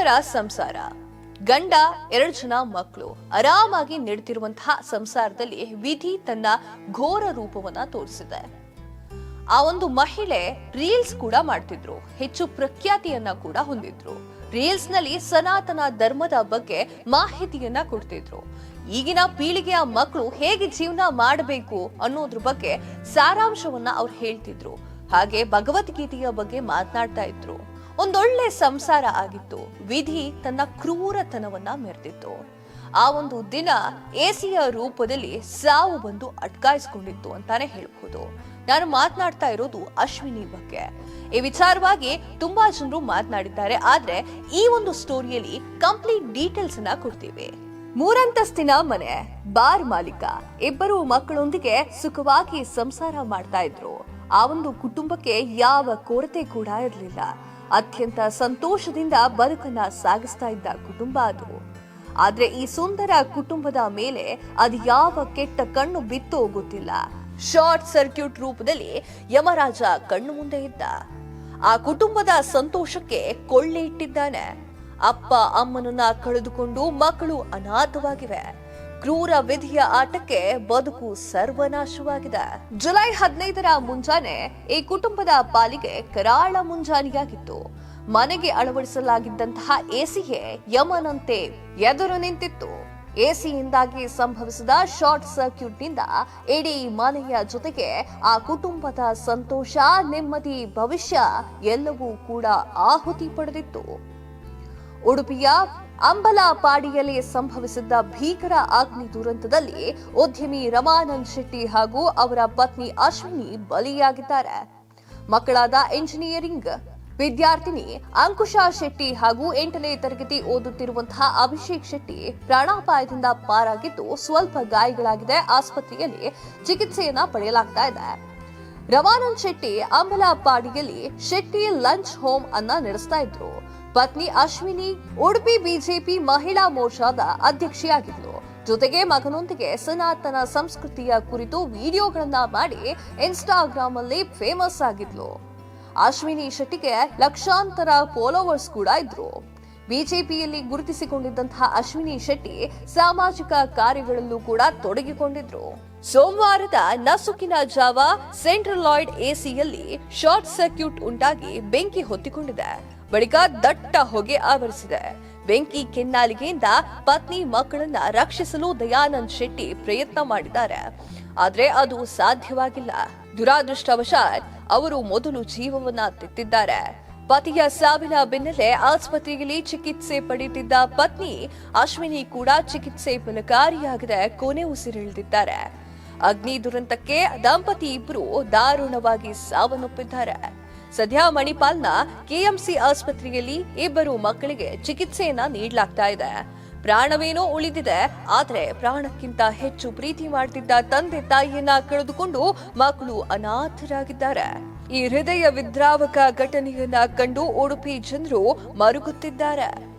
ಸುಂದರ ಸಂಸಾರ. ಗಂಡ, ಎರಡು ಜನ ಮಕ್ಕಳು ಆರಾಮಾಗಿ ನಡೆದಿರುವಂತಹ ಸಂಸಾರದಲ್ಲಿ ವಿಧಿ ತನ್ನ ಘೋರ ರೂಪವನ್ನ ತೋರಿಸಿದೆ. ಆ ಒಂದು ಮಹಿಳೆ ರೀಲ್ಸ್ ಕೂಡ ಮಾಡ್ತಿದ್ರು. ಹೆಚ್ಚು ಪ್ರಖ್ಯಾತಿಯನ್ನ ಕೂಡ ಹೊಂದಿದ್ರು. ರೀಲ್ಸ್ನಲ್ಲಿ ಸನಾತನ ಧರ್ಮದ ಬಗ್ಗೆ ಮಾಹಿತಿಯನ್ನ ಕೊಡ್ತಿದ್ರು. ಈಗಿನ ಪೀಳಿಗೆಯ ಮಕ್ಕಳು ಹೇಗೆ ಜೀವನ ಮಾಡಬೇಕು ಅನ್ನೋದ್ರ ಬಗ್ಗೆ ಸಾರಾಂಶವನ್ನ ಅವ್ರು ಹೇಳ್ತಿದ್ರು. ಹಾಗೆ ಭಗವದ್ಗೀತೆಯ ಬಗ್ಗೆ ಮಾತನಾಡ್ತಾ ಇದ್ರು. ಒಂದೊಳ್ಳೆ ಸಂಸಾರ ಆಗಿತ್ತು. ವಿಧಿ ತನ್ನ ಕ್ರೂರತನವನ್ನ ಮೆರೆದಿತ್ತು. ಆ ಒಂದು ದಿನ ಎಸಿಯ ರೂಪದಲ್ಲಿ ಸಾವು ಬಂದು ಅಟ್ಕಾಯಿಸ್ಕೊಂಡಿತ್ತು ಅಂತಾನೆ ಹೇಳಬಹುದು. ನಾನು ಮಾತನಾಡ್ತಾ ಇರೋದು ಅಶ್ವಿನಿ ಬಗ್ಗೆ. ಈ ವಿಚಾರವಾಗಿ ತುಂಬಾ ಜನರು ಮಾತನಾಡಿದ್ದಾರೆ, ಆದ್ರೆ ಈ ಒಂದು ಸ್ಟೋರಿಯಲ್ಲಿ ಕಂಪ್ಲೀಟ್ ಡೀಟೇಲ್ಸ್ ಅನ್ನ ಕೊಡ್ತೀವಿ. ಮೂರಂತಸ್ತಿನ ಮನೆ, ಬಾರ್ ಮಾಲೀಕ, ಇಬ್ಬರು ಮಕ್ಕಳೊಂದಿಗೆ ಸುಖವಾಗಿ ಸಂಸಾರ ಮಾಡ್ತಾ ಇದ್ರು. ಆ ಒಂದು ಕುಟುಂಬಕ್ಕೆ ಯಾವ ಕೊರತೆ ಕೂಡ ಇರಲಿಲ್ಲ. ಅತ್ಯಂತ ಸಂತೋಷದಿಂದ ಬದುಕನ್ನ ಸಾಗಿಸ್ತಾ ಇದ್ದ ಕುಟುಂಬ ಅದು. ಆದ್ರೆ ಈ ಸುಂದರ ಕುಟುಂಬದ ಮೇಲೆ ಅದು ಯಾವ ಕೆಟ್ಟ ಕಣ್ಣು ಬಿತ್ತೋ ಗೊತ್ತಿಲ್ಲ. ಶಾರ್ಟ್ ಸರ್ಕ್ಯೂಟ್ ರೂಪದಲ್ಲಿ ಯಮರಾಜ ಕಣ್ಣು ಮುಂದೆ ಇದ್ದ. ಆ ಕುಟುಂಬದ ಸಂತೋಷಕ್ಕೆ ಕೊಳ್ಳೆ ಇಟ್ಟಿದ್ದಾನೆ. ಅಪ್ಪ, ಅಮ್ಮನನ್ನ ಕಳೆದುಕೊಂಡು ಮಕ್ಕಳು ಅನಾಥವಾಗಿವೆ. ಕ್ರೂರ ವಿಧಿಯ ಆಟಕ್ಕೆ ಬದುಕು ಸರ್ವನಾಶವಾಗಿದೆ. ಜುಲೈ ಹದಿನೈದರ ಮುಂಜಾನೆ ಈ ಕುಟುಂಬದ ಪಾಲಿಗೆ ಕರಾಳ ಮುಂಜಾನೆಯಾಗಿತ್ತು. ಮನೆಗೆ ಅಳವಡಿಸಲಾಗಿದ್ದಂತಹ ಎಸಿಗೆ ಯಮನಂತೆ ಎದುರು ನಿಂತಿತ್ತು. ಎಸಿಯಿಂದಾಗಿ ಸಂಭವಿಸಿದ ಶಾರ್ಟ್ ಸರ್ಕ್ಯೂಟ್ನಿಂದ ಇಡೀ ಮನೆಯ ಜೊತೆಗೆ ಆ ಕುಟುಂಬದ ಸಂತೋಷ, ನೆಮ್ಮದಿ, ಭವಿಷ್ಯ ಎಲ್ಲವೂ ಕೂಡ ಆಹುತಿ ಪಡೆದಿತ್ತು. ಉಡುಪಿಯ ಅಂಬಲಪಾಡಿಯಲ್ಲಿ ಸಂಭವಿಸಿದ್ದ ಭೀಕರ ಅಗ್ನಿ ದುರಂತದಲ್ಲಿ ಉದ್ಯಮಿ ರಮಾನಂದ್ ಶೆಟ್ಟಿ ಹಾಗೂ ಅವರ ಪತ್ನಿ ಅಶ್ವಿನಿ ಬಲಿಯಾಗಿದ್ದಾರೆ. ಮಕ್ಕಳಾದ ಇಂಜಿನಿಯರಿಂಗ್ ವಿದ್ಯಾರ್ಥಿನಿ ಅಂಕುಶಾ ಶೆಟ್ಟಿ ಹಾಗೂ ಎಂಟನೇ ತರಗತಿ ಓದುತ್ತಿರುವಂತಹ ಅಭಿಷೇಕ್ ಶೆಟ್ಟಿ ಪ್ರಾಣಾಪಾಯದಿಂದ ಪಾರಾಗಿದ್ದು ಸ್ವಲ್ಪ ಗಾಯಗಳಾಗಿದೆ. ಆಸ್ಪತ್ರೆಯಲ್ಲಿ ಚಿಕಿತ್ಸೆಯನ್ನ ಪಡೆಯಲಾಗ್ತಾ ಇದೆ. ರಮಾನಂದ್ ಶೆಟ್ಟಿ ಅಂಬಲಪಾಡಿಯಲ್ಲಿ ಶೆಟ್ಟಿ ಲಂಚ್ ಹೋಮ್ ಅನ್ನ ನಡೆಸ್ತಾ ಇದ್ರು. ಪತ್ನಿ ಅಶ್ವಿನಿ ಉಡುಪಿ ಬಿಜೆಪಿ ಮಹಿಳಾ ಮೋರ್ಚಾದ ಅಧ್ಯಕ್ಷೆಯಾಗಿದ್ದರು ಜೊತೆಗೆ ಮಗನೊಂದಿಗೆ ಸನಾತನ ಸಂಸ್ಕೃತಿಯ ಕುರಿತು ವಿಡಿಯೋಗಳನ್ನ ಮಾಡಿ ಇನ್ಸ್ಟಾಗ್ರಾಮ್ ಅಲ್ಲಿ ಫೇಮಸ್ ಆಗಿದ್ಲು. ಅಶ್ವಿನಿ ಶೆಟ್ಟಿಗೆ ಲಕ್ಷಾಂತರ ಫಾಲೋವರ್ಸ್ ಕೂಡ ಇದ್ರು. ಬಿಜೆಪಿಯಲ್ಲಿ ಗುರುತಿಸಿಕೊಂಡಿದ್ದಂತಹ ಅಶ್ವಿನಿ ಶೆಟ್ಟಿ ಸಾಮಾಜಿಕ ಕಾರ್ಯಗಳಲ್ಲೂ ಕೂಡ ತೊಡಗಿಕೊಂಡಿದ್ರು. ಸೋಮವಾರದ ನಸುಕಿನ ಜಾವ ಸೆಂಟ್ರಲ್ ಲಾಯ್ಡ್ ಎಸಿಯಲ್ಲಿ ಶಾರ್ಟ್ ಸರ್ಕ್ಯೂಟ್ ಉಂಟಾಗಿ ಬೆಂಕಿ ಹೊತ್ತಿಕೊಂಡಿದೆ. ಬಳಿಕ ದಟ್ಟ ಹೊಗೆ ಆವರಿಸಿದೆ. ಬೆಂಕಿ ಕೆನ್ನಾಲಿಗೆಯಿಂದ ಪತ್ನಿ ಮಕ್ಕಳನ್ನ ರಕ್ಷಿಸಲು ದಯಾನಂದ್ ಶೆಟ್ಟಿ ಪ್ರಯತ್ನ ಮಾಡಿದ್ದಾರೆ. ಆದ್ರೆ ಅದು ಸಾಧ್ಯವಾಗಿಲ್ಲ. ದುರಾದೃಷ್ಟವಶಾತ್ ಅವರು ಮೊದಲು ಜೀವವನ್ನ ತೆತ್ತಿದ್ದಾರೆ. ಪತಿಯ ಸಾವಿನ ಬೆನ್ನಲ್ಲೇ ಆಸ್ಪತ್ರೆಯಲ್ಲಿ ಚಿಕಿತ್ಸೆ ಪಡೆಯುತ್ತಿದ್ದ ಪತ್ನಿ ಅಶ್ವಿನಿ ಕೂಡ ಚಿಕಿತ್ಸೆ ಫಲಕಾರಿಯಾಗದೆ ಕೊನೆ ಉಸಿರೆಳೆದಿದ್ದಾರೆ. ಅಗ್ನಿ ದುರಂತಕ್ಕೆ ದಂಪತಿ ಇಬ್ಬರು ದಾರುಣವಾಗಿ ಸಾವನ್ನಪ್ಪಿದ್ದಾರೆ. ಸದ್ಯ ಮಣಿಪಾಲ್ನ ಕೆಎಂಸಿ ಆಸ್ಪತ್ರೆಯಲ್ಲಿ ಇಬ್ಬರು ಮಕ್ಕಳಿಗೆ ಚಿಕಿತ್ಸೆಯನ್ನ ನೀಡಲಾಗ್ತಾ ಇದೆ. ಪ್ರಾಣವೇನೋ ಉಳಿದಿದೆ, ಆದರೆ ಪ್ರಾಣಕ್ಕಿಂತ ಹೆಚ್ಚು ಪ್ರೀತಿ ಮಾಡ್ತಿದ್ದ ತಂದೆ ತಾಯಿಯನ್ನ ಕಳೆದುಕೊಂಡು ಮಕ್ಕಳು ಅನಾಥರಾಗಿದ್ದಾರೆ. ಈ ಹೃದಯ ವಿದ್ರಾವಕ ಘಟನೆಯನ್ನ ಕಂಡು ಉಡುಪಿ ಜನರು ಮರುಗುತ್ತಿದ್ದಾರೆ.